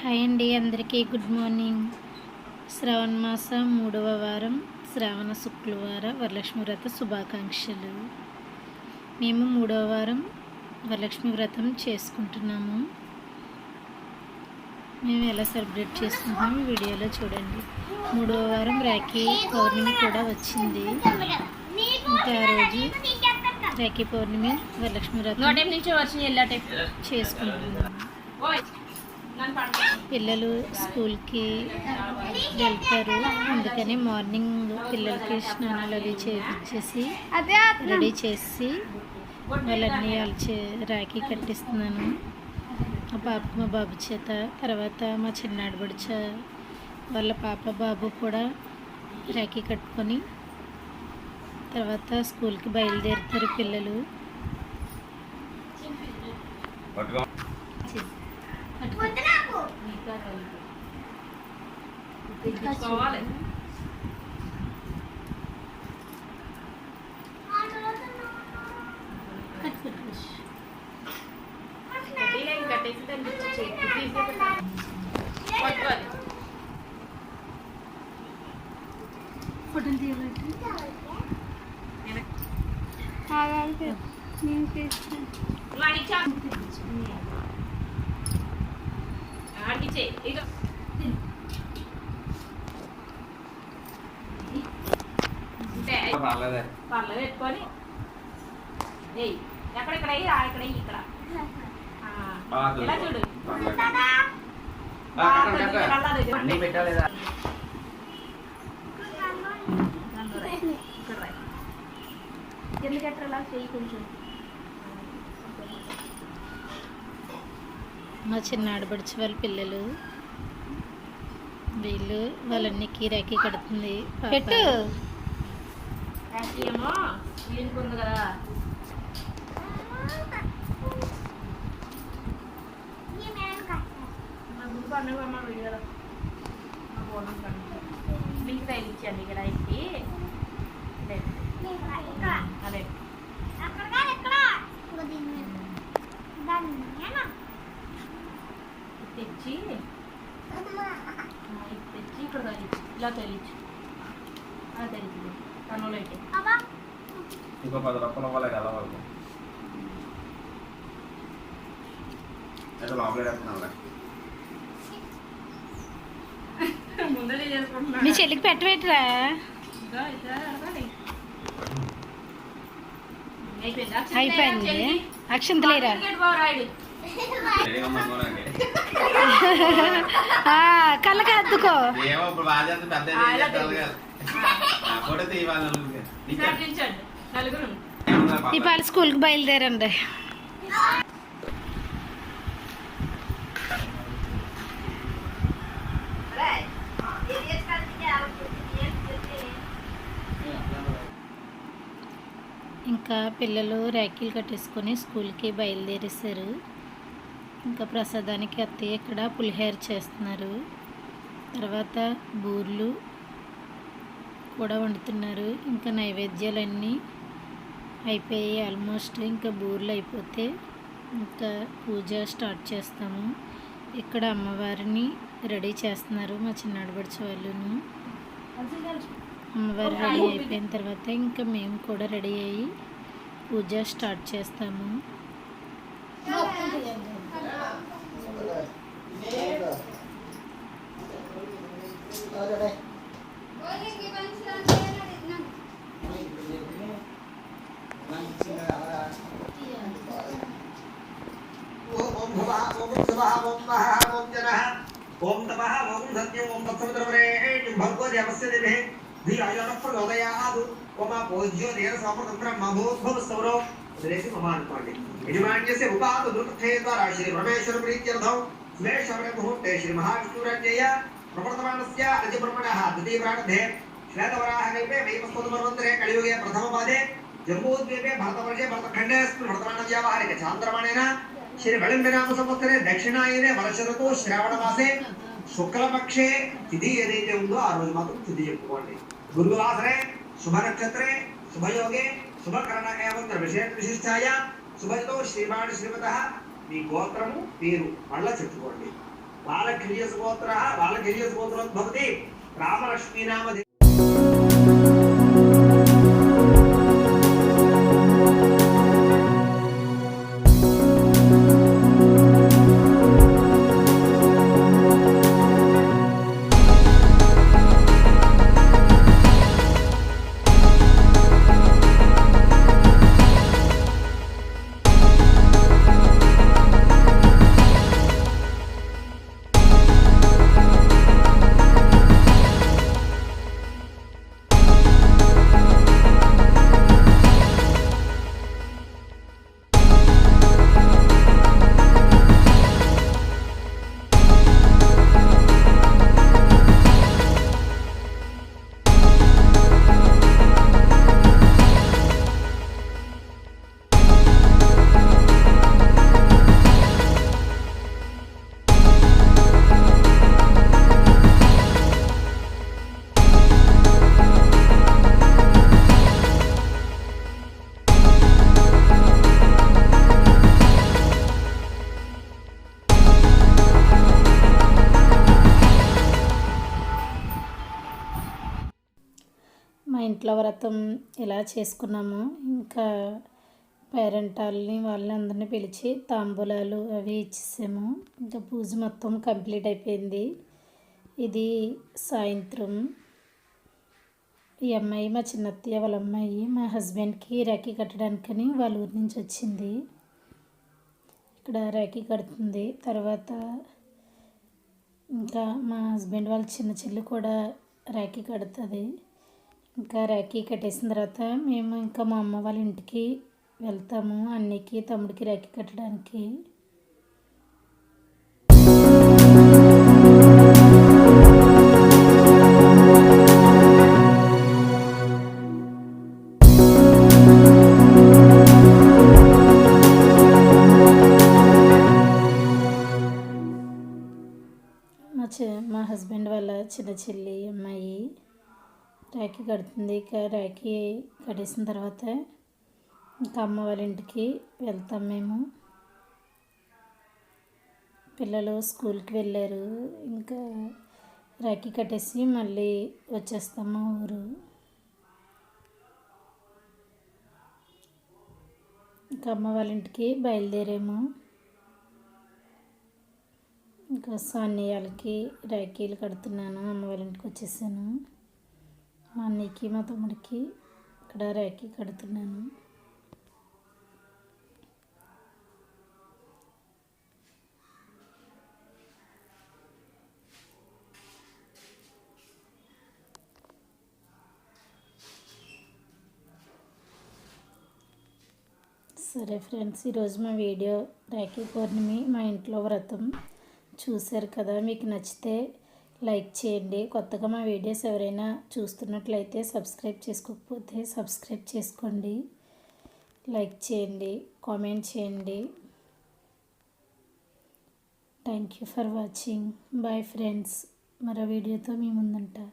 Hi అండి అందరికీ good morning. శ్రావణ మాసం మూడవ వారం శ్రావణ శుక్రవార వరలక్ష్మి వ్రత శుభాకాంక్షలు. మేము మూడవ వారం వరలక్ష్మి వ్రతం చేసుకుంటున్నాము. మేము ఎలా సెలబ్రేట్ చేసుకుంటున్నాము ఈ వీడియోలో చూడండి. మూడవ వారం రాఖీ పౌర్ణమి కూడా వచ్చింది. ఇంకా ఆ రోజు రాఖీ పౌర్ణమి వరలక్ష్మి వ్రతం చేసుకుంటున్నాము. పిల్లలు స్కూల్కి వెళ్తారు. అందుకని మార్నింగ్ పిల్లలకి స్నానాలు అవి చేపించేసి రెడీ చేసి వాళ్ళన్నీ వాళ్ళ చే రాఖీ కట్టిస్తున్నాను. మా పాపకు మా బాబు చేత తర్వాత మా చిన్నాడు బడిచ వాళ్ళ పాప బాబు కూడా రాఖీ కట్టుకొని తర్వాత స్కూల్కి బయలుదేరుతారు పిల్లలు. పట్టుకో తెచ్చుకోవాలి కట్టేయలేక కట్టేసి దాన్ని తెచ్చి చేతికి తీసేసి పట్టుకోవాలి వాడికి ఆడికిచ్చే ఇక అంటే పర్లేదే పళ్ళ పెట్టుకొని ఏయ్ ఎక్కడెక్కడ అయ్యి ఇక్కడ అయ్యి ఇక్కడ ఆ, బాగా ఇలా చూడు పర్లేదు. ఆ, బాగా కట్టండి, దగ్గర కట్టండి. అలా దగ్గర. అన్నీ పెట్టాలేదా దాంట్లో రాయి. ఇక్కడ రాయి. ఎందుకు ఎట్లా ఇలా చెయ్యి కొంచెం మా చిన్న ఆడబడిచి వాళ్ళ పిల్లలు. వీళ్ళు వాళ్ళన్నికి రాఖీ కడుతుంది. పెట్టు యాక్చువల్లీ ఏమో వీళ్ళకి ఉంది కదా మా గుడి పండుగ అమ్మ వీడు కదా మా బోనం పండుగ మీకు టైం ఇచ్చాను ఇక్కడ ఇచ్చి అదే అదే ఇది తెచ్చి తెచ్చి ఇక్కడ తగిలించు. ఇలా తగిలించు. అలా తగిలించు. కన్నులో అయితే. ఇంకో పది రూపాయలు ఇవ్వాలి కదా వాళ్ళకు. అయితే లోపల చేసుకుంటున్నా. మీ చెల్లికి. అయిపోయిందా? అక్షంతలేరా. కళ్ళకి అద్దుకో. పాలు స్కూల్కి బయలుదేరండి. ఇంకా పిల్లలు ర్యాకీలు కట్టేసుకొని స్కూల్కి బయలుదేరేశారు. ఇంకా ప్రసాదానికి అత్తయ్య ఇక్కడ పులిహోర చేస్తున్నారు. తర్వాత బూర్లు కూడా వండుతున్నారు. ఇంకా నైవేద్యాలన్నీ అయిపోయి ఆల్మోస్ట్. ఇంకా బూర్లు అయిపోతే ఇంకా పూజ స్టార్ట్ చేస్తాము. ఇక్కడ అమ్మవారిని రెడీ చేస్తున్నారు మా చిన్నాడు పడిచే వాళ్ళును. అమ్మవారు రెడీ అయిపోయిన తర్వాత ఇంకా మేము కూడా రెడీ అయ్యి పూజ స్టార్ట్ చేస్తాము. ಹೊರಗಡೆ ओम तपः ओम सत्यम ओम तत्सवितुर्वरेण्यं भगवद्यमस्य देवे धियायनप्रलोदयादु ओम पूज्यो देव सापतन्त्रं मभूद्भवस्तवरो सुरेशि ममानुपाण्डे यजमान्यस्य उपातु दुर्थे द्वारा श्री परमेश्वर प्रीत्यर्थं स्मे शबरे मुहूर्ते श्री महाविष्णुरञ्जय ఉపాత దుర్గతే ద్వారా శ్రీ పరమేశ్వర ప్రీత్యర్థం స్మే శ్రవణ ముహూర్తే శ్రీ మహావిష్ణురాజ్యయ ప్రవర్తమానస్య అజ బ్రహ్మణః ద్వితీయ ప్రారంభే శ్వేతవరాహ కల్పే వైవస్వతమర్వంతరే కలియుగే ప్రథమ పాదే జంబూద్వీపే భరతవర్షే భరతఖండేస్మిన్ వర్తమాన వ్యావహారిక చాంద్రమాణేన శ్రీ వళింగనామ సంవత్సరే దక్షిణాయనే వర్షఋతు శ్రావణ మాసే శుక్లపక్షే తిథి ఏదైతే ఉందో ఆ రోజు మాత్రం తిథి చెప్పుకోండి గురువాసరే శుభ నక్షత్రే శుభయోగే శుభకరణ ఏమంత్ర విశేష విశిష్టాయ శుభతో శ్రీమాన్ శ్రీమత మీ గోత్రము పేరు మళ్ళా చెప్పుకోండి बालघ्रियसगोत्रः बालघ्रियसगोत्रोद्भवति रामलक्ष्मीनाम ఇంట్లో వ్రతం ఇలా చేసుకున్నాము ఇంకా పేరెంటాలని వాళ్ళని అందరినీ పిలిచి తాంబూలాలు అవి ఇచ్చేసాము. ఇంకా పూజ మొత్తం కంప్లీట్ అయిపోయింది. ఇది సాయంత్రం. ఈ అమ్మాయి మా చిన్నత్తయ్య వాళ్ళ అమ్మాయి మా హస్బెండ్కి రాఖీ కట్టడానికని వాళ్ళ ఊరి నుంచి వచ్చింది. ఇక్కడ రాఖీ కడుతుంది. తర్వాత ఇంకా మా హస్బెండ్ వాళ్ళ చిన్న చెల్లి కూడా రాఖీ కడుతుంది. ఇంకా రాఖీ కట్టేసిన తర్వాత మేము ఇంకా మా అమ్మ వాళ్ళ ఇంటికి వెళ్తాము. అన్నయ్యకి తమ్ముడికి రాఖీ కట్టడానికి. మా మా హస్బెండ్ వాళ్ళ చిన్న చెల్లి అమ్మాయి రాఖీ కడుతుంది. ఇక రాఖీ కట్టేసిన తర్వాత ఇంకా అమ్మ వాళ్ళ ఇంటికి వెళ్తాం మేము. పిల్లలు స్కూల్కి వెళ్ళారు. ఇంకా రాఖీ కట్టేసి మళ్ళీ వచ్చేస్తాము మా ఊరు. ఇంకా అమ్మ వాళ్ళ ఇంటికి బయలుదేరాము. ఇంకా సాన్యాలకి రాఖీలు కడుతున్నాను. అమ్మ వాళ్ళ ఇంటికి వచ్చేసాను. మా అన్నయ్యకి మా తమ్ముడికి ఇక్కడ రాఖీ కడుతున్నాను. సరే ఫ్రెండ్స్ ఈరోజు మా వీడియో రాఖీ పౌర్ణమి మా ఇంట్లో వ్రతం చూశారు కదా మీకు నచ్చితే లైక్ చేయండి. కొత్తగా మా వీడియోస్ ఎవరైనా చూస్తున్నట్లయితే సబ్స్క్రైబ్ చేసుకోకపోతే సబ్స్క్రైబ్ చేసుకోండి. లైక్ చేయండి. కామెంట్ చేయండి. Thank you for watching bye friends మరో వీడియోతో మీ ముందుంటా.